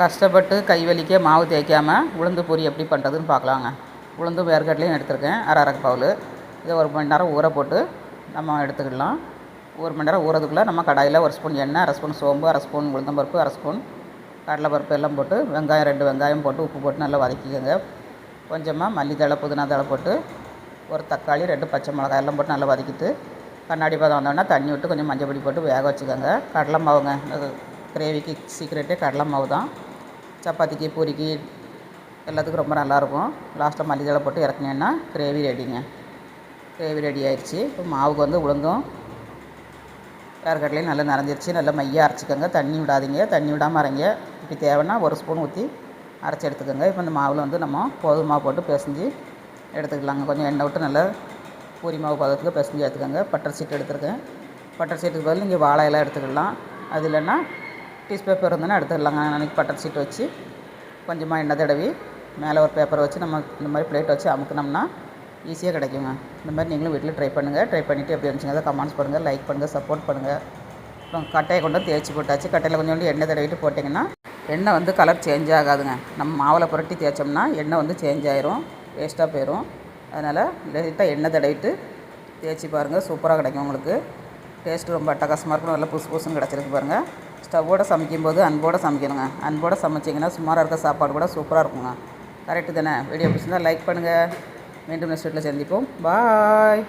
கஷ்டப்பட்டு கை வலிக்க மாவு தேய்க்காமல் உளுந்து பொரி எப்படி பண்ணுறதுன்னு பார்க்கலாங்க. உளுந்து வேர்க்கடலையும் எடுத்திருக்கேன் அரை அரை பவுல். இதை ஒரு மணி நேரம் ஊற போட்டு நம்ம எடுத்துக்கிடலாம் ஒரு மணி நேரம் ஊறதுக்குள்ளே நம்ம கடாயில் ஒரு ஸ்பூன் எண்ணெய் அரை ஸ்பூன் சோம்பு அரை ஸ்பூன் உளுந்தம்பருப்பு அரை ஸ்பூன் கடலைப்பருப்பு எல்லாம் போட்டு வெங்காயம் ரெண்டு வெங்காயம் போட்டு உப்பு போட்டு நல்லா வதக்கிக்கோங்க. கொஞ்சமாக மல்லித்தழை புதினா தழை போட்டு ஒரு தக்காளி ரெண்டு பச்சை மிளகாய் எல்லாம் போட்டு நல்லா வதக்கிட்டு கண்ணாடி பதம் வந்தோடனே தண்ணி விட்டு கொஞ்சம் மஞ்சள் பொடி போட்டு வேக வச்சுக்கோங்க. கடலை மாவுங்க கிரேவிக்கு சீக்ரெட்டே கடலை மாவு தான். சப்பாத்திக்கு பூரிக்கு எல்லாத்துக்கும் ரொம்ப நல்லாயிருக்கும். லாஸ்ட்டாக மல்லித்தலை போட்டு இறக்குனேன்னா கிரேவி ரெடிங்க கிரேவி ரெடி ஆயிடுச்சு இப்போ மாவுக்கு வந்து உளுந்தும் வேர்க்கடலையும் நல்லா நிறைஞ்சிருச்சு நல்லா மையாக அரைச்சிக்கோங்க. தண்ணி விடாதீங்க. தண்ணி விடாமல் அரைங்க. இப்படி தேவைன்னா ஒரு ஸ்பூன் ஊற்றி அரைச்சி எடுத்துக்கோங்க. இப்போ இந்த மாவில் வந்து நம்ம கோதுமாவு போட்டு பிசைஞ்சு எடுத்துக்கலாங்க. கொஞ்சம் எண்ணெய் விட்டு நல்லா பூரி மாவு பதத்துக்கு பிசைஞ்சு எடுத்துக்கோங்க. பட்டர் சீட் எடுத்துருக்கேன். பட்டர் சீட்டுக்கு பதில் இங்கே வாழை எல்லாம் எடுத்துக்கலாம். அது இல்லைன்னா டீஸ் பேப்பர் இருந்ததுன்னா எடுத்துக்கலாங்க அன்றைக்கி பட்டர் சீட் வச்சு கொஞ்சமாக எண்ணெய் தடவி மேலே ஒரு பேப்பரை வச்சு நம்ம இந்த மாதிரி பிளேட் வச்சு அமுக்குனோம்னா ஈஸியாக கிடைக்குங்க. இந்த மாதிரி நீங்களும் வீட்டில் ட்ரை பண்ணுங்கள் ட்ரை பண்ணிவிட்டு எப்படி இருந்துச்சுங்க கமெண்ட்ஸ் பண்ணுங்கள் லைக் பண்ணுங்கள் சப்போர்ட் பண்ணுங்கள் அப்புறம் கட்டையை கொண்டு தேய்ச்சி போட்டாச்சு. கட்டையில் கொஞ்சோண்டு எண்ணெய் தடவிட்டு போட்டிங்கன்னா எண்ணெய் வந்து கலர் சேஞ்ச் ஆகாதுங்க. நம்ம மாவில் புரட்டி தேய்ச்சோம்னா எண்ணெய் வந்து சேஞ்ச் ஆயிரும். வேஸ்ட்டாக போயிடும் அதனால் லைட்டாக எண்ணெய் தடவிட்டு தேய்ச்சி பாருங்கள் சூப்பராக கிடைக்கும் உங்களுக்கு. டேஸ்ட்டு ரொம்ப அட்டகாசமாக இருக்கும் நல்லா புதுசு புதுசுன்னு கிடச்சிருக்கு பாருங்கள் ஸ்டவ்வோடு சமைக்கும்போது அன்போடு சமைக்கணுங்க. அன்போடு சமைச்சிங்கன்னா சுமாராக இருக்க சாப்பாடு கூட சூப்பராக இருக்குங்க. கரெக்டு தானே? வீடியோ பிடிச்சிருந்தால் லைக் பண்ணுங்கள் மீண்டும் நெக்ஸ்ட் வீட்டில் சந்திப்போம். பாய்